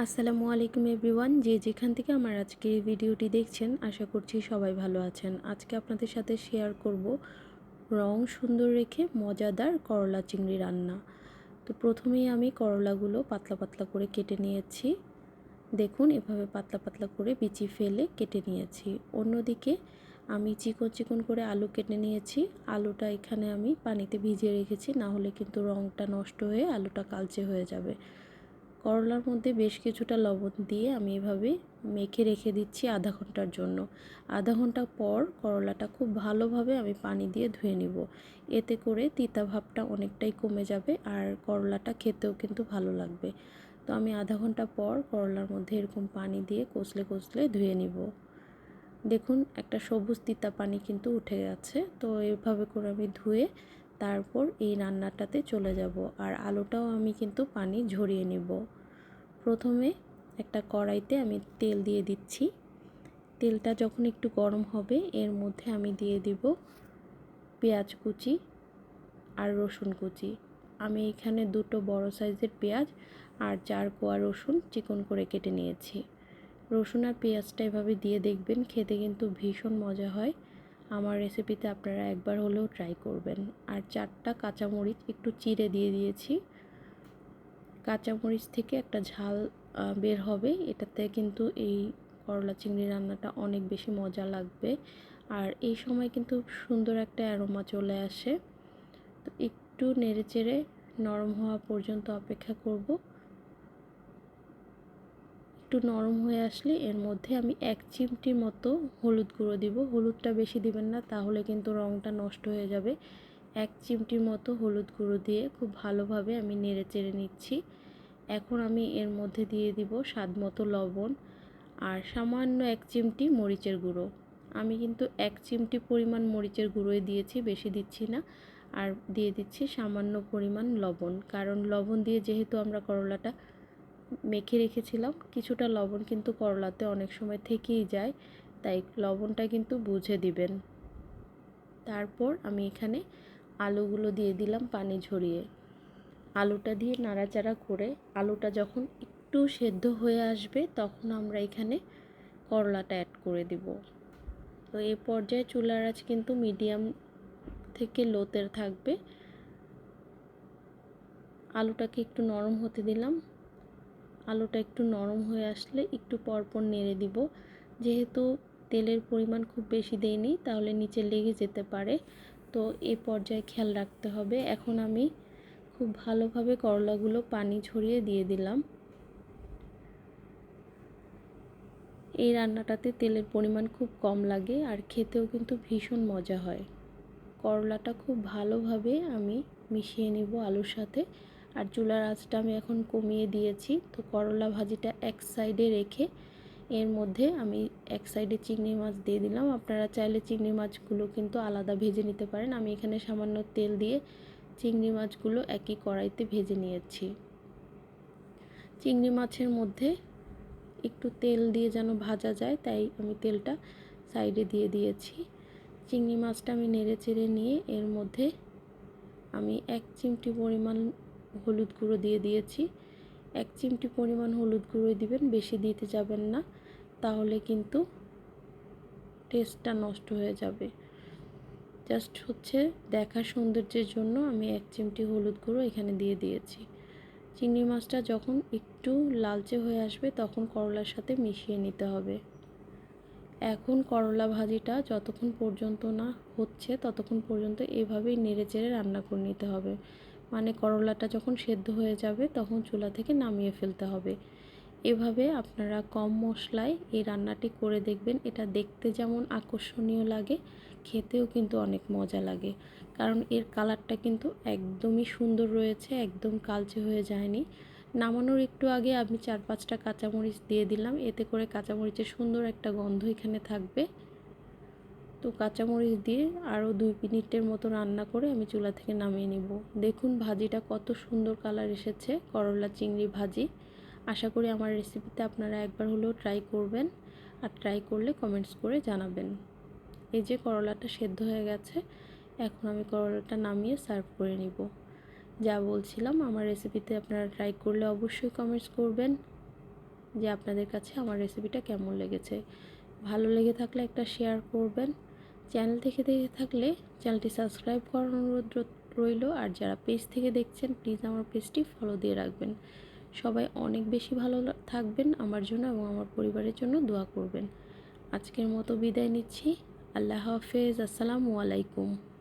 আসসালামু আলাইকুম এভরিওয়ান, যে যেখান থেকে আমার আজকে এই ভিডিওটি দেখছেন, আশা করছি সবাই ভালো আছেন। আজকে আপনাদের সাথে শেয়ার করব রং সুন্দর রেখে মজাদার করলা চিংড়ি রান্না। তো প্রথমেই আমি করলাগুলো পাতলা পাতলা করে কেটে নিয়েছি। দেখুন, এভাবে পাতলা পাতলা করে বিচি ফেলে কেটে নিয়েছি। অন্যদিকে আমি চিকন চিকন করে আলু কেটে নিয়েছি। আলুটা এখানে আমি পানিতে ভিজিয়ে রেখেছি, না হলে কিন্তু রঙটা নষ্ট হয়ে আলুটা কালচে হয়ে যাবে। করলার মধ্যে বেশ কিছুটা লবণ দিয়ে আমি এভাবে মেখে রেখে দিচ্ছি আধা ঘণ্টার জন্য। আধা ঘণ্টা পর করলাটা খুব ভালোভাবে আমি পানি দিয়ে ধুয়ে নিব। এতে করে তিতা ভাবটা অনেকটাই কমে যাবে আর করলাটা খেতেও কিন্তু ভালো লাগবে। তো আমি আধা ঘণ্টা পর করলার মধ্যে এরকম পানি দিয়ে কষলে কষলে ধুয়ে নিব। দেখুন একটা সবুজ তিতা পানি কিন্তু উঠে গেছে। তো এভাবে করে আমি ধুয়ে তারপর এই রান্নাটাতে চলে যাব। আর আলুটাও আমি কিন্তু পানি ঝরিয়ে নিব। প্রথমে একটা কড়াইতে আমি তেল দিয়ে দিচ্ছি। তেলটা যখন একটু গরম হবে, এর মধ্যে আমি দিয়ে দিব পেঁয়াজ কুচি আর রসুন কুচি। আমি এখানে দুটো বড় সাইজের পেঁয়াজ আর চার কোয়া রসুন চিকন করে কেটে নিয়েছি। রসুন আর পেঁয়াজটা এভাবে দিয়ে দেখবেন, খেতে কিন্তু ভীষণ মজা হয়। আমার রেসিপিতে আপনারা একবার হলেও ট্রাই করবেন। আর চারটা কাঁচামরিচ একটু চিড়ে দিয়ে দিয়েছি। কাঁচামরিচ থেকে একটা ঝাল বের হবে। এটাতে কিন্তু এই করলা চিংড়ি রান্নাটা অনেক বেশি মজা লাগবে। আর এই সময় কিন্তু সুন্দর একটা অ্যারোমা চলে আসে। তো একটু নেড়ে চেড়ে নরম হওয়া পর্যন্ত অপেক্ষা করব। একটু নরম হয়ে আসলে এর মধ্যে আমি এক চিমটির মতো হলুদ গুঁড়ো দিব। হলুদটা বেশি দিবেন না, তাহলে কিন্তু রঙটা নষ্ট হয়ে যাবে। এক চিমটির মতো হলুদ গুঁড়ো দিয়ে খুব ভালোভাবে আমি নেড়ে চেড়ে নিচ্ছি। এখন আমি এর মধ্যে দিয়ে দিব স্বাদ মতো লবণ আর সামান্য এক চিমটি মরিচের গুঁড়ো। আমি কিন্তু এক চিমটি পরিমাণ মরিচের গুঁড়োই দিয়েছি, বেশি দিচ্ছি না। আর দিয়ে দিচ্ছি সামান্য পরিমাণ লবণ, কারণ লবণ দিয়ে যেহেতু আমরা করলাটা মেখে রেখেছিলাম। কিছুটা লবণ কিন্তু করলাতে অনেক সময় থেকেই যায়, তাই লবণটা কিন্তু বুঝে দিবেন। তারপর আমি এখানে আলুগুলো দিয়ে দিলাম পানি ঝরিয়ে। আলুটা দিয়ে নাড়াচাড়া করে আলুটা যখন একটু সেদ্ধ হয়ে আসবে, তখন আমরা এখানে করলাটা অ্যাড করে দিব। তো এই পর্যায়ে চুলার আঁচ কিন্তু মিডিয়াম থেকে লোতের থাকবে। আলুটাকে একটু নরম হতে দিলাম। আলুটা একটু নরম হয়ে আসলে একটু পরপর নেড়ে দিব। যেহেতু তেলের পরিমাণ খুব বেশি দেয়নি তাহলে নিচে লেগে যেতে পারে। তো এই পর্যায়ে খেয়াল রাখতে হবে। এখন আমি খুব ভালোভাবে করলাগুলো পানি ছড়িয়ে দিয়ে দিলাম। এই রান্নাটাতে তেলের পরিমাণ খুব কম লাগে আর খেতেও কিন্তু ভীষণ মজা হয়। করলাটা খুব ভালোভাবে আমি মিশিয়ে নিব আলুর সাথে। আর চুলার আঁচটা আমি এখন কমিয়ে দিয়েছি। তো করলা ভাজিটা এক সাইডে রেখে এর মধ্যে আমি এক সাইডে চিংড়ি মাছ দিয়ে দিলাম। আপনারা চাইলে চিংড়ি মাছগুলো কিন্তু আলাদা ভেজে নিতে পারেন। আমি এখানে সামান্য তেল দিয়ে চিংড়ি মাছগুলো একই কড়াইতে ভেজে নিয়েছি। চিংড়ি মাছের মধ্যে একটু তেল দিয়ে যেন ভাজা যায়, তাই আমি তেলটা সাইডে দিয়ে দিয়েছি। চিংড়ি মাছটা আমি নেড়ে চেড়ে নিয়ে এর মধ্যে আমি এক চিমটি পরিমাণ হলুদ গুঁড়ো দিয়ে দিয়েছি। এক চিমটি পরিমাণ হলুদ গুঁড়ো দিবেন, বেশি দিতে যাবেন না, তাহলে কিন্তু টেস্টটা নষ্ট হয়ে যাবে। জাস্ট হচ্ছে দেখার সৌন্দর্যের জন্য আমি এক চিমটি হলুদ গুঁড়ো এখানে দিয়ে দিয়েছি। চিংড়ি মাছটা যখন একটু লালচে হয়ে আসবে, তখন করলার সাথে মিশিয়ে নিতে হবে। এখন করলা ভাজিটা যতক্ষণ পর্যন্ত না হচ্ছে, ততক্ষণ পর্যন্ত এভাবেই নেড়ে চেড়ে রান্না করে নিতে হবে। মানে করলাটা যখন সেদ্ধ হয়ে যাবে তখন চুলা থেকে নামিয়ে ফেলতে হবে। এভাবে আপনারা কম মশলায় এই রান্নাটি করে দেখবেন। এটা দেখতে যেমন আকর্ষণীয় লাগে, খেতেও কিন্তু অনেক মজা লাগে। কারণ এর কালারটা কিন্তু একদমই সুন্দর রয়েছে, একদম কালচে হয়ে যায়নি। নামানোর একটু আগে আমি চার পাঁচটা কাঁচামরিচ দিয়ে দিলাম। এতে করে কাঁচামরিচের সুন্দর একটা গন্ধ এখানে থাকবে। তো কাঁচামরিচ দিয়ে আরও দুই মিনিটের মতো রান্না করে আমি চুলা থেকে নামিয়ে নিব। দেখুন ভাজিটা কত সুন্দর কালার এসেছে, করলা চিংড়ি ভাজি। আশা করি আমার রেসিপিতে আপনারা একবার হলেও ট্রাই করবেন আর ট্রাই করলে কমেন্টস করে জানাবেন। এই যে করলাটা সেদ্ধ হয়ে গেছে, এখন আমি করলাটা নামিয়ে সার্ভ করে নিব। যা বলছিলাম, আমার রেসিপিতে আপনারা ট্রাই করলে অবশ্যই কমেন্টস করবেন যে আপনাদের কাছে আমার রেসিপিটা কেমন লেগেছে। ভালো লেগে থাকলে একটা শেয়ার করবেন। চ্যানেল থেকে দেখে থাকলে চ্যানেলটি সাবস্ক্রাইব করার অনুরোধ রইল। আর যারা পেজ থেকে দেখছেন, প্লিজ আমার পেজটি ফলো দিয়ে রাখবেন। সবাই অনেক বেশি ভালো থাকবেন আমার জন্য এবং আমার পরিবারের জন্য দোয়া করবেন। আজকের মতো বিদায় নিচ্ছি। আল্লাহ হাফেজ। আসসালামু আলাইকুম।